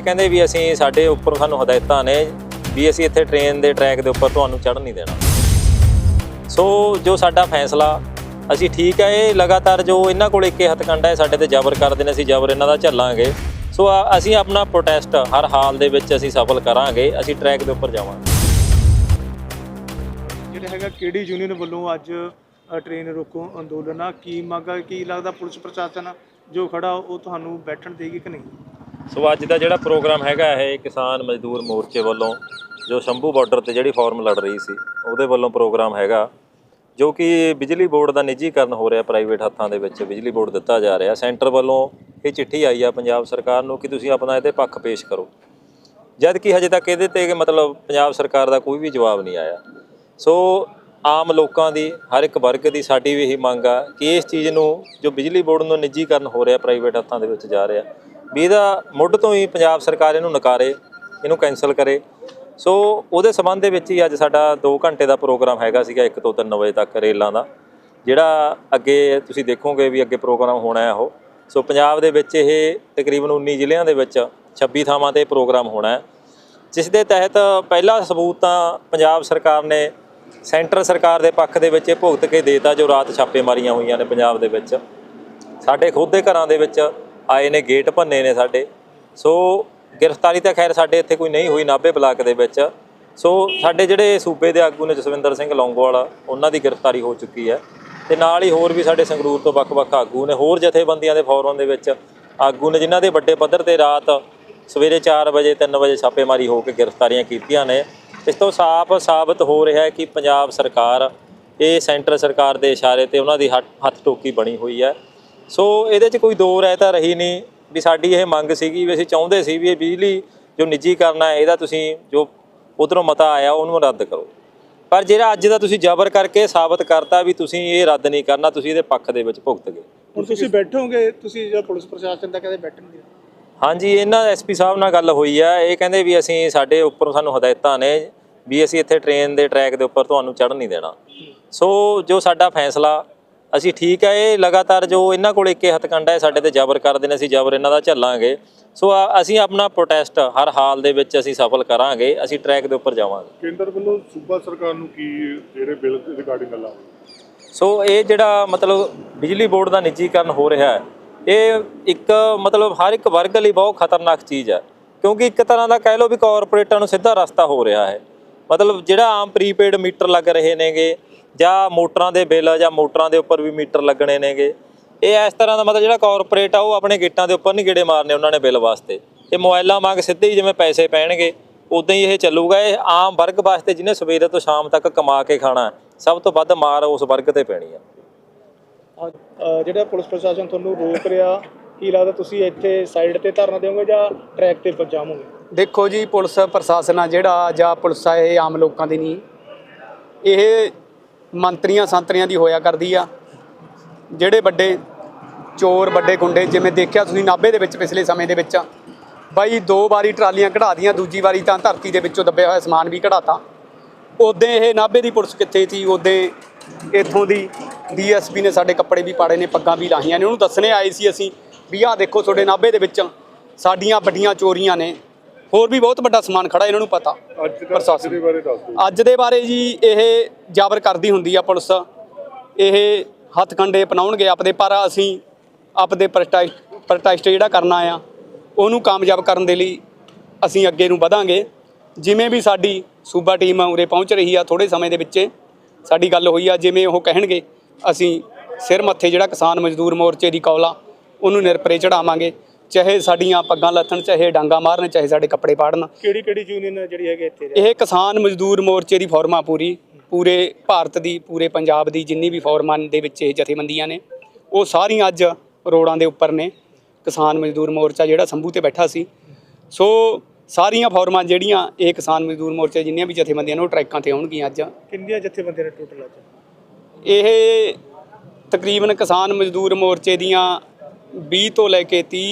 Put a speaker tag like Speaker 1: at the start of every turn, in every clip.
Speaker 1: ਕਿ ਕਹਿੰਦੇ ਵੀ ਅਸੀਂ ਸਾਡੇ ਉੱਪਰ ਸਾਨੂੰ ਹਦਾਇਤਾਂ ਨੇ ਵੀ ਅਸੀਂ ਇੱਥੇ ਟ੍ਰੇਨ ਦੇ ਟਰੈਕ ਦੇ ਉੱਪਰ ਤੁਹਾਨੂੰ ਚੜ੍ਹਨ ਨਹੀਂ ਦੇਣਾ। ਸੋ ਜੋ ਸਾਡਾ ਫੈਸਲਾ, ਅਸੀਂ ਠੀਕ ਹੈ ਇਹ ਲਗਾਤਾਰ ਜੋ ਇਹਨਾਂ ਕੋਲ ਇੱਕੇ ਹੱਥਕੰਡਾ ਹੈ, ਸਾਡੇ ਤੇ ਜ਼ਬਰ ਕਰਦੇ ਨੇ, ਅਸੀਂ ਜ਼ਬਰ ਇਹਨਾਂ ਦਾ ਝੱਲਾਂਗੇ। ਸੋ ਅਸੀਂ ਆਪਣਾ ਪ੍ਰੋਟੈਸਟ ਹਰ ਹਾਲ ਦੇ ਵਿੱਚ ਅਸੀਂ ਸਫਲ ਕਰਾਂਗੇ, ਅਸੀਂ ਟਰੈਕ ਦੇ ਉੱਪਰ ਜਾਵਾਂਗੇ।
Speaker 2: ਜਿਹੜਾ ਹੈਗਾ ਕਿਹੜੀ ਯੂਨੀਅਨ ਵੱਲੋਂ ਅੱਜ ਟ੍ਰੇਨ ਰੋਕੋ ਅੰਦੋਲਨ ਆ? ਕੀ ਮੰਗ ਕੀ ਲੱਗਦਾ ਪੁਲਿਸ ਪ੍ਰਸ਼ਾਸਨ ਜੋ ਖੜਾ ਉਹ ਤੁਹਾਨੂੰ ਬੈਠਣ ਦੇਗੀ ਕਿ ਨਹੀਂ?
Speaker 1: ਸੋ ਅੱਜ ਦਾ ਜਿਹੜਾ ਪ੍ਰੋਗਰਾਮ ਹੈਗਾ ਇਹ ਕਿਸਾਨ ਮਜ਼ਦੂਰ ਮੋਰਚੇ ਵੱਲੋਂ, ਜੋ ਸ਼ੰਭੂ ਬਾਰਡਰ ਤੇ ਜਿਹੜੀ ਫਾਰਮ ਲੜ ਰਹੀ ਸੀ, ਉਹਦੇ ਵੱਲੋਂ ਪ੍ਰੋਗਰਾਮ ਹੈਗਾ, ਜੋ ਕਿ ਬਿਜਲੀ ਬੋਰਡ ਦਾ ਨਿੱਜੀਕਰਨ ਹੋ ਰਿਹਾ ਪ੍ਰਾਈਵੇਟ ਹੱਥਾਂ ਦੇ ਵਿੱਚ, ਬਿਜਲੀ ਬੋਰਡ ਦਿੱਤਾ ਜਾ ਰਿਹਾ। ਸੈਂਟਰ ਵੱਲੋਂ ਇਹ ਚਿੱਠੀ ਆਈ ਆ ਪੰਜਾਬ ਸਰਕਾਰ ਨੂੰ ਕਿ ਤੁਸੀਂ ਆਪਣਾ ਇਹਦੇ ਪੱਖ ਪੇਸ਼ ਕਰੋ। ਜਦ ਕਿ ਹਜੇ ਤੱਕ ਇਹਦੇ ਤੇ ਮਤਲਬ ਪੰਜਾਬ ਸਰਕਾਰ ਦਾ ਕੋਈ ਵੀ ਜਵਾਬ ਨਹੀਂ ਆਇਆ। ਸੋ ਆਮ ਲੋਕਾਂ ਦੀ, ਹਰ ਇੱਕ ਵਰਗ ਦੀ ਸਾਡੀ ਵੀ ਇਹੀ ਮੰਗ ਆ ਕਿ ਇਸ ਚੀਜ਼ ਨੂੰ, ਜੋ ਬਿਜਲੀ ਬੋਰਡ ਨੂੰ ਨਿੱਜੀਕਰਨ ਹੋ ਰਿਹਾ ਪ੍ਰਾਈਵੇਟ ਹੱਥਾਂ ਦੇ ਵਿੱਚ ਜਾ ਰਿਹਾ ਵੀ ਇਹਦਾ ਮੁੱਢ ਤੋਂ ਹੀ ਪੰਜਾਬ ਸਰਕਾਰ ਇਹਨੂੰ ਨਕਾਰੇ, ਇਹਨੂੰ ਕੈਨਸਲ ਕਰੇ। ਸੋ ਉਹਦੇ ਸੰਬੰਧ ਦੇ ਵਿੱਚ ਹੀ ਅੱਜ ਸਾਡਾ 2 ਘੰਟੇ ਦਾ ਪ੍ਰੋਗਰਾਮ ਹੈਗਾ ਸੀਗਾ 1 ਤੋਂ 3 ਵਜੇ ਤੱਕ ਰੇਲਾਂ ਦਾ, ਜਿਹੜਾ ਅੱਗੇ ਤੁਸੀਂ ਦੇਖੋਗੇ ਵੀ ਅੱਗੇ ਪ੍ਰੋਗਰਾਮ ਹੋਣਾ ਹੈ ਉਹ। ਸੋ ਪੰਜਾਬ ਦੇ ਵਿੱਚ ਇਹ ਤਕਰੀਬਨ 19 ਜ਼ਿਲ੍ਹਿਆਂ ਦੇ ਵਿੱਚ 26 ਥਾਵਾਂ ਤੇ ਪ੍ਰੋਗਰਾਮ ਹੋਣਾ ਹੈ। ਜਿਸ ਦੇ ਤਹਿਤ ਪਹਿਲਾ ਸਬੂਤ ਤਾਂ ਪੰਜਾਬ ਸਰਕਾਰ ਨੇ ਸੈਂਟਰ ਸਰਕਾਰ ਦੇ ਪੱਖ ਦੇ ਵਿੱਚ ਇਹ ਭੁਗਤ ਕੇ ਦੇਤਾ, ਜੋ ਰਾਤ ਛਾਪੇ ਮਾਰੀਆਂ ਹੋਈਆਂ ਨੇ ਪੰਜਾਬ ਦੇ ਵਿੱਚ। ਸਾਡੇ ਖੁਦ ਦੇ ਘਰਾਂ ਦੇ ਵਿੱਚ ਆਏ ਨੇ, ਗੇਟ ਭੰਨੇ ਨੇ ਸਾਡੇ। ਸੋ ਗ੍ਰਿਫਤਾਰੀ ਤਾਂ ਖੈਰ ਸਾਡੇ ਇੱਥੇ ਕੋਈ ਨਹੀਂ ਹੋਈ ਨਾਭੇ ਬਲਾਕ ਦੇ ਵਿੱਚ। ਸੋ ਸਾਡੇ ਜਿਹੜੇ ਸੂਬੇ ਦੇ ਆਗੂ ਨੇ ਜਸਵਿੰਦਰ ਸਿੰਘ ਲੌਂਗੋਵਾਲ, ਉਹਨਾਂ ਦੀ ਗ੍ਰਿਫਤਾਰੀ ਹੋ ਚੁੱਕੀ ਹੈ। ਤੇ ਨਾਲ ਹੀ ਹੋਰ ਵੀ ਸਾਡੇ ਸੰਗਰੂਰ ਤੋਂ ਵੱਖ-ਵੱਖ ਆਗੂ ਨੇ, ਹੋਰ ਜਥੇਬੰਦੀਆਂ ਦੇ ਫੋਰਮ ਦੇ ਵਿੱਚ ਆਗੂ ਨੇ, ਜਿਨ੍ਹਾਂ ਦੇ ਵੱਡੇ ਪੱਧਰ ਤੇ ਰਾਤ ਸਵੇਰੇ 4 ਵਜੇ 3 ਵਜੇ ਛਾਪੇਮਾਰੀ ਹੋ ਕੇ ਗ੍ਰਿਫਤਾਰੀਆਂ ਕੀਤੀਆਂ ਨੇ। ਇਸ ਤੋਂ ਸਾਫ਼ ਸਾਬਤ ਹੋ ਰਿਹਾ ਹੈ ਕਿ ਪੰਜਾਬ ਸਰਕਾਰ, ਇਹ ਸੈਂਟਰ ਸਰਕਾਰ ਦੇ ਇਸ਼ਾਰੇ ਤੇ ਉਹਨਾਂ ਦੀ ਹੱਥ ਟੋਕੀ ਬਣੀ ਹੋਈ ਹੈ। ਸੋ ਇਹਦੇ 'ਚ ਕੋਈ ਦੋ ਰਾਇ ਤਾਂ ਰਹੀ ਨਹੀਂ ਵੀ ਸਾਡੀ ਇਹ ਮੰਗ ਸੀਗੀ ਵੀ ਅਸੀਂ ਚਾਹੁੰਦੇ ਸੀ ਵੀ ਇਹ ਬਿਜਲੀ ਜੋ ਨਿੱਜੀਕਰਨ ਹੈ ਇਹਦਾ ਤੁਸੀਂ ਜੋ ਉਧਰੋਂ ਮਤਾ ਆਇਆ ਉਹਨੂੰ ਰੱਦ ਕਰੋ। ਪਰ ਜਿਹੜਾ ਅੱਜ ਦਾ ਤੁਸੀਂ ਜ਼ਬਰ ਕਰਕੇ ਸਾਬਤ ਕਰਤਾ ਵੀ ਤੁਸੀਂ ਇਹ ਰੱਦ ਨਹੀਂ ਕਰਨਾ ਤੁਸੀਂ ਇਹਦੇ ਪੱਖ ਦੇ ਵਿੱਚ ਭੁਗਤ ਗਏ।
Speaker 2: ਹੁਣ ਤੁਸੀਂ ਬੈਠੋਗੇ ਤੁਸੀਂ ਜਿਹੜਾ ਪੁਲਿਸ ਪ੍ਰਸ਼ਾਸਨ ਦਾ ਕਹਿੰਦੇ ਬੈਠਣਗੇ
Speaker 1: ਹਾਂਜੀ ਇਹਨਾਂ ਐਸਪੀ ਸਾਹਿਬ ਨਾਲ ਗੱਲ ਹੋਈ ਆ ਇਹ ਕਹਿੰਦੇ ਵੀ ਅਸੀਂ ਸਾਡੇ ਉੱਪਰ ਸਾਨੂੰ ਹਦਾਇਤਾਂ ਨੇ ਵੀ ਅਸੀਂ ਇੱਥੇ ਟ੍ਰੇਨ ਦੇ ਟਰੈਕ ਦੇ ਉੱਪਰ ਤੁਹਾਨੂੰ ਚੜ੍ਹਨ ਨਹੀਂ ਦੇਣਾ। ਸੋ ਜੋ ਸਾਡਾ ਫੈਸਲਾ ਅਸੀਂ ਠੀਕ ਹੈ ਇਹ ਲਗਾਤਾਰ ਜੋ ਇਹਨਾਂ ਕੋਲ ਇੱਕੇ ਹੱਥਕੰਡਾ ਹੈ ਸਾਡੇ ਤੇ ਜ਼ਬਰ ਕਰਦੇ ਨੇ ਅਸੀਂ ਜ਼ਬਰ ਇਹਨਾਂ ਦਾ ਝੱਲਾਂਗੇ। ਸੋ ਅਸੀਂ ਆਪਣਾ ਪ੍ਰੋਟੈਸਟ ਹਰ ਹਾਲ ਦੇ ਵਿੱਚ ਅਸੀਂ ਸਫਲ ਕਰਾਂਗੇ ਅਸੀਂ ਟਰੈਕ ਦੇ ਉੱਪਰ ਜਾਵਾਂਗੇ।
Speaker 3: ਕੇਂਦਰ ਵੱਲੋਂ ਸੂਬਾ ਸਰਕਾਰ ਨੂੰ ਕੀ ਜਿਹੜੇ ਬਿੱਲ ਰਿਗਾਰਡਿੰਗ ਗੱਲਾਂ?
Speaker 1: ਸੋ ਇਹ ਜਿਹੜਾ ਮਤਲਬ ਬਿਜਲੀ ਬੋਰਡ ਦਾ ਨਿੱਜੀਕਰਨ ਹੋ ਰਿਹਾ ਹੈ ਇਹ ਇੱਕ ਮਤਲਬ ਹਰ ਇੱਕ ਵਰਗ ਲਈ ਬਹੁਤ ਖਤਰਨਾਕ ਚੀਜ਼ ਹੈ ਕਿਉਂਕਿ ਇੱਕ ਤਰ੍ਹਾਂ ਦਾ ਕਹਿ ਲਓ ਵੀ ਕਾਰਪੋਰੇਟਾਂ ਨੂੰ ਸਿੱਧਾ ਰਸਤਾ ਹੋ ਰਿਹਾ ਹੈ। ਮਤਲਬ ਜਿਹੜਾ ਆਮ ਪ੍ਰੀਪੇਡ ਮੀਟਰ ਲੱਗ ਰਹੇ ਨੇਗੇ ਜਾਂ ਮੋਟਰਾਂ ਦੇ ਬਿੱਲ ਜਾਂ ਮੋਟਰਾਂ ਦੇ ਉੱਪਰ ਵੀ ਮੀਟਰ ਲੱਗਣੇ ਨੇਗੇ। ਇਹ ਇਸ ਤਰ੍ਹਾਂ ਦਾ ਮਤਲਬ ਜਿਹੜਾ ਕਾਰਪੋਰੇਟ ਆ ਉਹ ਆਪਣੇ ਗੇਟਾਂ ਦੇ ਉੱਪਰ ਨਹੀਂ ਗੇੜੇ ਮਾਰਨੇ ਉਹਨਾਂ ਨੇ ਬਿੱਲ ਵਾਸਤੇ। ਇਹ ਮੋਬਾਈਲਾਂ ਵਾਂਗ ਸਿੱਧੇ ਹੀ ਜਿਵੇਂ ਪੈਸੇ ਪੈਣਗੇ ਉਦਾਂ ਹੀ ਇਹ ਚੱਲੂਗਾ। ਇਹ ਆਮ ਵਰਗ ਵਾਸਤੇ ਜਿਹਨੇ ਸਵੇਰੇ ਤੋਂ ਸ਼ਾਮ ਤੱਕ ਕਮਾ ਕੇ ਖਾਣਾ ਸਭ ਤੋਂ ਵੱਧ ਮਾਰ ਉਸ ਵਰਗ ਤੇ ਪੈਣੀ ਆ।
Speaker 2: ਜਿਹੜਾ ਪੁਲਿਸ ਪ੍ਰਸ਼ਾਸਨ ਤੁਹਾਨੂੰ ਰੋਕ ਰਿਹਾ ਕੀ ਲੱਗਦਾ ਤੁਸੀਂ ਇੱਥੇ ਸਾਈਡ ਤੇ ਧਰਨਾ ਦਿਓਗੇ ਜਾਂ ਟਰੈਕ ਤੇ ਪਹੁੰਚਾਵੋਗੇ
Speaker 4: ਦੇਖੋ ਜੀ ਪੁਲਿਸ ਪ੍ਰਸ਼ਾਸਨ ਆ ਜਿਹੜਾ ਜਾਂ ਪੁਲਿਸ ਆ ਇਹ ਆਮ ਲੋਕਾਂ ਦੀ ਨਹੀਂ। ਇਹ ਮੰਤਰੀਆਂ ਸੰਤਰੀਆਂ ਦੀ ਹੋਇਆ ਕਰਦੀ ਆ। ਜਿਹੜੇ ਵੱਡੇ ਚੋਰ, ਵੱਡੇ ਗੁੰਡੇ, ਜਿਵੇਂ ਦੇਖਿਆ ਤੁਸੀਂ ਨਾਭੇ ਦੇ ਵਿੱਚ ਪਿਛਲੇ ਸਮੇਂ ਦੇ ਵਿੱਚ, ਬਾਈ ਦੋ ਵਾਰੀ ਟਰਾਲੀਆਂ ਕਢਾ ਦੀਆਂ, ਦੂਜੀ ਵਾਰੀ ਤਾਂ ਧਰਤੀ ਦੇ ਵਿੱਚੋਂ ਦੱਬਿਆ ਹੋਇਆ ਸਮਾਨ ਵੀ ਕਢਾਤਾ। ਉਦੋਂ ਇਹ ਨਾਭੇ ਦੀ ਪੁਲਿਸ ਕਿੱਥੇ ਸੀ? ਉਦੋਂ ਇੱਥੋਂ ਦੀ ਡੀਐਸਪੀ ਨੇ ਸਾਡੇ ਕੱਪੜੇ ਵੀ ਪਾੜੇ ਨੇ, ਪੱਗਾਂ ਵੀ ਲਾਹੀਆਂ ਨੇ। ਉਹਨੂੰ ਦੱਸਣੇ ਆਏ ਸੀ ਅਸੀਂ ਵੀ ਆਹ ਦੇਖੋ ਤੁਹਾਡੇ ਨਾਭੇ ਦੇ ਵਿੱਚ, ਸਾਡੀਆਂ ਵੱਡੀਆਂ ਚੋਰੀਆਂ ਨੇ। ਹੋਰ ਵੀ ਬਹੁਤ ਵੱਡਾ ਸਮਾਨ ਖੜਾ ਇਹਨਾਂ ਨੂੰ ਪਤਾ।
Speaker 3: ਅੱਜ ਦਾ
Speaker 4: ਪ੍ਰਸ਼ਾਸਨ।
Speaker 3: ਅੱਜ ਦੇ ਬਾਰੇ ਦੱਸ ਦਿਓ।
Speaker 4: ਅੱਜ ਦੇ ਬਾਰੇ ਜੀ ਇਹ ਜਾਬਰ ਕਰਦੀ ਹੁੰਦੀ ਆ ਪੁਲਿਸ। ਇਹ ਹੱਥ ਕੰਡੇ ਅਪਣਾਉਣਗੇ ਆਪਦੇ ਪਰ ਅਸੀਂ ਆਪਦੇ ਪ੍ਰੋਟੈਸਟ ਪ੍ਰੋਟੈਸਟ ਜਿਹੜਾ ਕਰਨਾ ਆ ਉਹਨੂੰ ਕਾਮਯਾਬ ਕਰਨ ਦੇ ਲਈ ਅਸੀਂ ਅੱਗੇ ਨੂੰ ਵਧਾਂਗੇ। ਜਿਵੇਂ ਵੀ ਸਾਡੀ ਸੂਬਾ ਟੀਮ ਉਰੇ ਪਹੁੰਚ ਰਹੀ ਆ ਥੋੜੇ ਸਮੇਂ ਦੇ ਵਿੱਚ। ਸਾਡੀ ਗੱਲ ਹੋਈ ਆ ਜਿਵੇਂ ਉਹ ਕਹਿਣਗੇ ਅਸੀਂ ਸਿਰ ਮੱਥੇ ਜਿਹੜਾ ਕਿਸਾਨ ਮਜ਼ਦੂਰ ਮੋਰਚੇ ਦੀ ਕੌਲਾ ਉਹਨੂੰ ਨਿਰਪਰੇ ਚੜਾਵਾਂਗੇ। ਚਾਹੇ ਸਾਡੀਆਂ ਪੱਗਾਂ ਲੱਥਣ ਚਾਹੇ ਡਾਂਗਾ ਮਾਰਨ ਚਾਹੇ ਸਾਡੇ ਕੱਪੜੇ ਪਾੜਨ।
Speaker 2: ਕਿਹੜੀ ਕਿਹੜੀ ਯੂਨੀਅਨ ਜਿਹੜੀ ਹੈਗੀ ਇੱਥੇ
Speaker 4: ਇਹ ਕਿਸਾਨ ਮਜ਼ਦੂਰ ਮੋਰਚੇ ਦੀ ਫੋਰਮਾਂ ਪੂਰੀ। ਪੂਰੇ ਭਾਰਤ ਦੀ ਪੂਰੇ ਪੰਜਾਬ ਦੀ ਜਿੰਨੀ ਵੀ ਫੋਰਮਾਂ ਦੇ ਵਿੱਚ ਇਹ ਜਥੇਬੰਦੀਆਂ ਨੇ ਉਹ ਸਾਰੀਆਂ ਅੱਜ ਰੋਡਾਂ ਦੇ ਉੱਪਰ ਨੇ। ਕਿਸਾਨ ਮਜ਼ਦੂਰ ਮੋਰਚਾ ਜਿਹੜਾ ਸੰਭੂ ਤੇ ਬੈਠਾ ਸੀ। ਸੋ ਸਾਰੀਆਂ ਫੋਰਮਾਂ ਜਿਹੜੀਆਂ ਇਹ ਕਿਸਾਨ ਮਜ਼ਦੂਰ ਮੋਰਚੇ ਜਿੰਨੀਆਂ ਵੀ ਜਥੇਬੰਦੀਆਂ ਨੇ ਉਹ ਟਰੈਕਾਂ ਤੇ ਆਉਣਗੀਆਂ ਅੱਜ।
Speaker 2: ਕਿੰਨੀਆਂ ਜਥੇਬੰਦੀਆਂ ਨੇ ਟੋਟਲ ਅੱਜ?
Speaker 4: ਇਹ ਤਕਰੀਬਨ ਕਿਸਾਨ ਮਜ਼ਦੂਰ ਮੋਰਚੇ ਦੀਆਂ 20 ਤੋਂ ਲੈ ਕੇ 30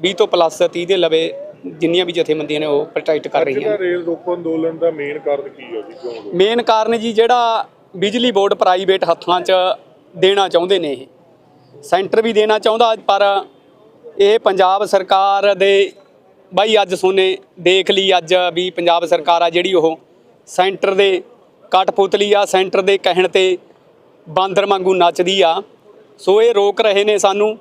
Speaker 4: 20 ਤੋਂ ਪਲੱਸ 30 ਦੇ ਲਵੇ ਜਿੰਨੀਆਂ ਵੀ ਜਥੇਬੰਦੀਆਂ ਨੇ ਉਹ ਪ੍ਰੋਟੈਕਟ ਕਰ ਰਹੀਆਂ ਨੇ
Speaker 3: ਰੇਲ ਰੋਕੋ ਅੰਦੋਲਨ ਦਾ ਮੇਨ ਕਾਰਨ ਕੀ ਹੈ ਜੀ ਕਿਉਂ
Speaker 4: ਮੇਨ ਕਾਰਨ ਜੀ ਜਿਹੜਾ ਬਿਜਲੀ ਬੋਰਡ ਪ੍ਰਾਈਵੇਟ ਹੱਥਾਂ 'ਚ ਦੇਣਾ ਚਾਹੁੰਦੇ ਨੇ ਇਹ। ਸੈਂਟਰ ਵੀ ਦੇਣਾ ਚਾਹੁੰਦਾ ਪਰ ਇਹ ਪੰਜਾਬ ਸਰਕਾਰ ਦੇ ਬਾਈ ਅੱਜ ਸੋਨੇ ਦੇਖ ਲਈ ਅੱਜ ਵੀ ਪੰਜਾਬ ਸਰਕਾਰ ਆ ਜਿਹੜੀ ਉਹ ਸੈਂਟਰ ਦੇ ਕਠਪੁਤਲੀ ਆ ਸੈਂਟਰ ਦੇ ਕਹਿਣ ਤੇ ਬਾਂਦਰ ਵਾਂਗੂ ਨੱਚਦੀ ਆ। ਸੋ ਇਹ ਰੋਕ ਰਹੇ ਨੇ ਸਾਨੂੰ।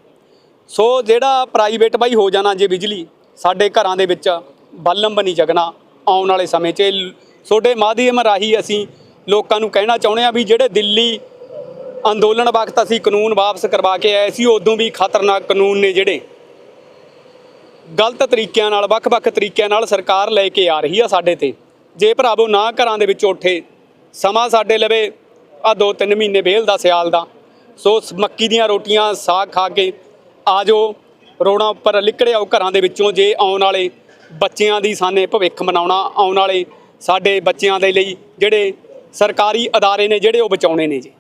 Speaker 4: ਸੋ ਜਿਹੜਾ ਪ੍ਰਾਈਵੇਟ ਬਾਈ ਹੋ ਜਾਣਾ ਜੇ ਬਿਜਲੀ, ਸਾਡੇ ਘਰਾਂ ਦੇ ਵਿੱਚ ਬਲਮ ਬਣੀ ਜਗਣਾ ਆਉਣ ਵਾਲੇ ਸਮੇਂ 'ਚ। ਇਹ ਛੋਟੇ ਮਾਧਿਅਮ ਰਾਹੀਂ ਅਸੀਂ ਲੋਕਾਂ ਨੂੰ ਕਹਿਣਾ ਚਾਹੁੰਦੇ ਆ ਵੀ ਜਿਹੜੇ ਦਿੱਲੀ ਅੰਦੋਲਨ ਵਕਤ ਅਸੀਂ ਕਾਨੂੰਨ ਵਾਪਸ ਕਰਵਾ ਕੇ ਆਏ ਸੀ, ਉਦੋਂ ਵੀ ਖਤਰਨਾਕ ਕਾਨੂੰਨ ਨੇ ਜਿਹੜੇ ਗਲਤ ਤਰੀਕਿਆਂ ਨਾਲ, ਵੱਖ-ਵੱਖ ਤਰੀਕਿਆਂ ਨਾਲ ਸਰਕਾਰ ਲੈ ਕੇ ਆ ਰਹੀ ਆ ਸਾਡੇ ਤੇ। ਜੇ ਭਰਾਵੋ ਨਾ ਘਰਾਂ ਦੇ ਵਿੱਚ ਉੱਠੇ, ਸਮਾਂ ਸਾਡੇ ਲਵੇ ਆ ਦੋ ਤਿੰਨ ਮਹੀਨੇ ਵੇਲ ਦਾ ਸਿਆਲ ਦਾ। ਸੋ, ਮੱਕੀ ਦੀਆਂ ਰੋਟੀਆਂ ਸਾਗ ਖਾ ਕੇ ਆਜੋ, ਰੋਣਾ ਉੱਪਰ ਲਿਕੜੇ ਆਓ ਘਰਾਂ ਦੇ ਵਿੱਚੋਂ, ਜੇ ਆਉਣ ਵਾਲੇ ਬੱਚਿਆਂ ਦੀ ਸਾਨੇ ਭਵਿੱਖ ਮਨਾਉਣਾ ਆਉਣ ਵਾਲੇ ਸਾਡੇ ਬੱਚਿਆਂ ਦੇ ਲਈ, ਜਿਹੜੇ ਸਰਕਾਰੀ ਅਦਾਰੇ ਨੇ, ਜਿਹੜੇ ਉਹ ਬਚਾਉਣੇ ਨੇ ਜੀ।